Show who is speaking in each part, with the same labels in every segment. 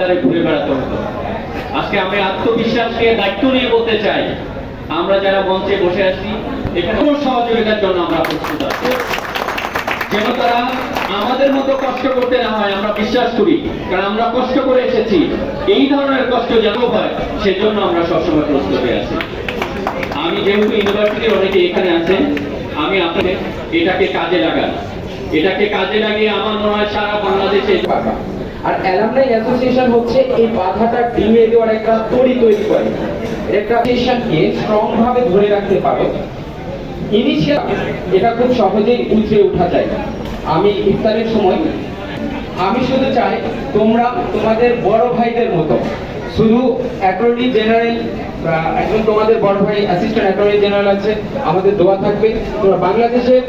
Speaker 1: তারা ঘুরে বেড়াতে হতো। আজকে আমি আত্মবিশ্বাসকে দায়িত্ব নিয়ে বলতে চাই, আমরা যারা মঞ্চে বসে আছি, এখানে সহযোগিতার জন্য আমরা প্রস্তুত আছি। যেন তারা আমাদের মতো কষ্ট করতে না হয়, আমরা বিশ্বাস করি, কারণ আমরা কষ্ট করে এসেছি। এই ধরনের কষ্ট যেন হয়, সেজন্য আমরা সবসময় প্রস্তুত হয়ে আছি। আমি যেহেতু ইউনিভার্সিটির অনেকে এখানে আছেন, আমি আপনাদের এটাকে কাজে লাগান এটাকে কাজে লাগিয়ে আমার মনে হয় সারা বাংলাদেশে
Speaker 2: আর অ্যালামনাই অ্যাসোসিয়েশন হচ্ছে এই বাধাটা ডিঙিয়ে দেওয়ার একটা তড়ি তৈরি করে। একটা স্ট্রং ভাবে ধরে রাখতে পারো। ইনিশিয়াল এটা খুব সহজেই উঠে ওঠা যায়। আমি ইফতারের সময়, আমি শুধু চাই তোমরা তোমাদের বড় ভাইদের মতো, শুধু অ্যাটর্নি জেনারেল একজন তোমাদের বড় ভাই, অ্যাসিস্ট্যান্ট অ্যাটর্নি জেনারেল আছে, আমাদের দোয়া থাকবে। তোমরা বাংলাদেশের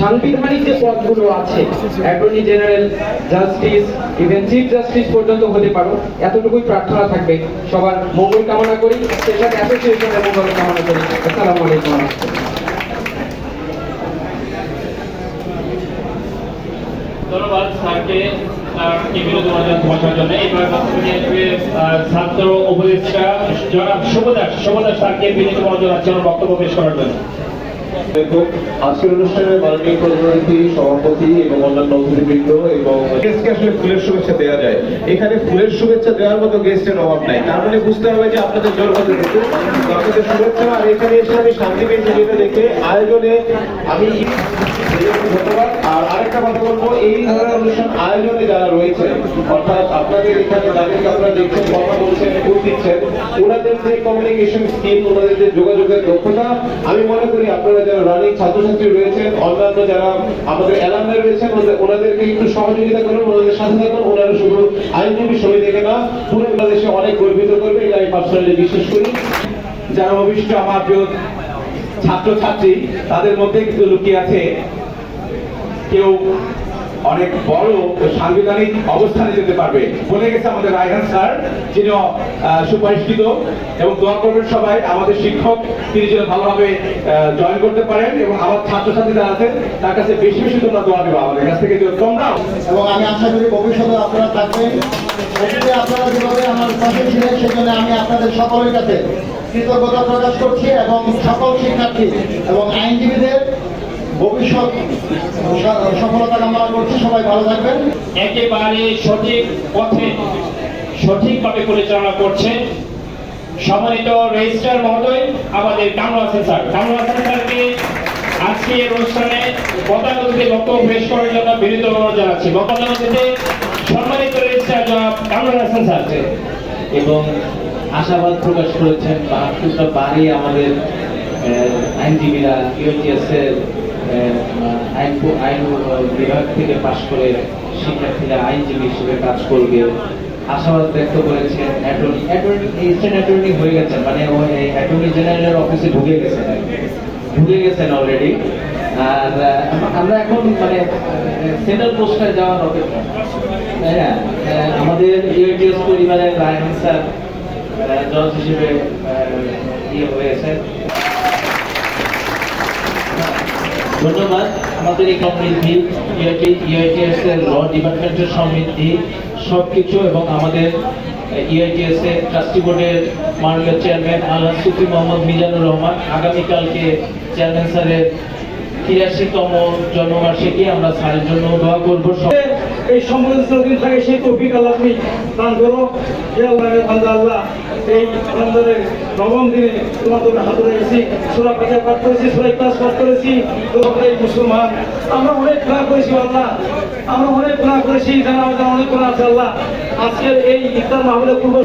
Speaker 2: সাংবিধানিক যে পদগুলো আছে, attorney general justice, even chief justice পর্যন্ত হতে পারো, এতটুকুই প্রার্থনা থাকবে। সবার মঙ্গল কামনা করি, সেখানে অ্যাসোসিয়েশনের মঙ্গল কামনা করি। আসসালামু আলাইকুম
Speaker 3: ধন্যবাদ স্যারকে ছাত্র উপদেষ্টা জনাব শুভদাস শুভদাস স্যারকে বিনীত মনোযোগ আছে বক্তব্য পেশ করার জন্য।
Speaker 4: আজকের অনুষ্ঠানে মাননীয় প্রধানমন্ত্রী, সভাপতি এবং অন্যান্য অতিথিবৃন্দ এবং গেস্টকে আসলে ফুলের শুভেচ্ছা দেওয়া যায়। এখানে ফুলের শুভেচ্ছা দেওয়ার মতো গেস্টের অভাব নাই। তার মানে বুঝতে হবে যে আপনাদের জোর দিতে আপনাদের শুভেচ্ছা, আর এখানে এসে আমি শান্তি পেয়েছি যেটা দেখে আয়োজনে আমি ধন্যবাদ। আর আরেকটা কথা বলব, এই ধরনের অনুষ্ঠান আয়োজনে যারা রয়েছে অর্থাৎ আপনাদের এখানে আপনারা দেখছেন, কথা বলছেন ফুল দিচ্ছেন ওনাদের যে কমিউনিকেশন স্কিল ওনাদের যে যোগাযোগের দক্ষতা, আমি মনে করি আপনারা যারা রানিং ছাত্রছাত্রী রয়েছেন, অন্যান্য যারা আমাদের অ্যালামনাই রয়েছেন ওনাদেরকে একটু সহযোগিতা করুন, ওনাদের সাথে থাকুন, ওনারা শুধু আইনজীবী দেখে না, পুরো বাংলাদেশে অনেক গর্বিত করবে, এটা আমি পার্সোনালি বিশ্বাস করি। যারা অভিষ্ট আমার প্রিয় ছাত্রছাত্রী, তাদের মধ্যে কিছু লুকিয়ে আছে কেউ অনেক বড় সাংবিধানিক অবস্থানে যেতে পারবে। বলে গেছে আমাদের রায়হান স্যার যিনি সুপরিচিত এবং দোয়া করবেন সবাই, আমাদের শিক্ষক, তিনি যেন ভালোভাবে জয়েন করতে পারেন এবং আমার ছাত্রছাত্রী যারা আছেন, তার কাছে বেশি বেশি তোমরা দোয়া দেবো আমাদের কাছ থেকে যে তোমরাও
Speaker 5: এবং আমি আশা করি ভবিষ্যতে আপনারা থাকবেন। অতীতে আপনারা যেভাবে আমার পাশে ছিলেন, সেজন্য আমি আপনাদের সকলের কাছে কৃতজ্ঞতা প্রকাশ করছি এবং সকল শিক্ষার্থী এবং আইনজীবীদের ভবিষ্যৎ সফলতা কামনা করছি সবাই ভালো থাকবেন।
Speaker 3: একেবারে সঠিক পথে সঠিকভাবে পরিচালনা করছে সম্মানিত রেজিস্ট্রার মহোদয় আমাদের কামরুল হাসান স্যার। কামরুল হাসান স্যারকে আজকে এই অনুষ্ঠানে প্রধান অতিথি বক্তব্য পেশ করার জন্য বিনীত অনুরোধ জানাচ্ছি। প্রধান অতিথি সম্মানিত রেজিস্ট্রার জনাব কামরুল হাসান স্যার।
Speaker 6: এবং আশাবাদ প্রকাশ করেছেন বাহাত্তরটা বাড়ি আমাদের আহ, আইনজীবীরা ইউটিএস এর আইন আইন বিভাগ থেকে পাশ করে শিক্ষার্থীরা আইনজীবী হিসেবে কাজ করবে। আশাবাদ ব্যক্ত করেছেন অ্যাটর্নি অ্যাটর্নি এসিস্ট্যান্ট অ্যাটর্নি হয়ে গেছেন মানে অ্যাটর্নি জেনারেলের অফিসে ঢুকে গেছেন। ঢুকে গেছেন অলরেডি আর আমরা এখন মানে সেন্ট্রাল পোস্টে যাওয়ার অপেক্ষা। হ্যাঁ আহ, আমাদের ইউটিএস পরিবারের রায়হান স্যার জজ হিসেবে ইয়ে হয়েছে ধন্যবাদ। আমাদের এই কমিটি ইউআইটিএস এর ল ডিপার্টমেন্টের সমৃদ্ধি, সবকিছু এবং আমাদের ইউআইটিএস এর ট্রাস্টি বোর্ডের মাননীয় চেয়ারম্যান আল্লাহ সুফি মোহাম্মদ মিজানুর রহমান, আগামীকালকে চেয়ারম্যান স্যারের তিরাশিতম জন্মবার্ষিকী, আমরা স্যারের জন্য দোয়া করব। সব
Speaker 7: এই দিন থাকে সেই তৌফিক আল্লাহ দান করো যে আল্লাহের আল্লাহ। এই রমজানের নবম দিনে তোমাদের হাত রেখেছি সুরা পাতা পাঠ করেছি সুরা ক্লাস পাঠ করেছি। এই মুসলমান, আমরা অনেক গুণা করেছি আল্লাহ। আমরা অনেক গুণা করেছি জানা আমাদের অনেক গুণা আছে আল্লাহ। আজকের এই ইফতার মাহবুলের পূর্ব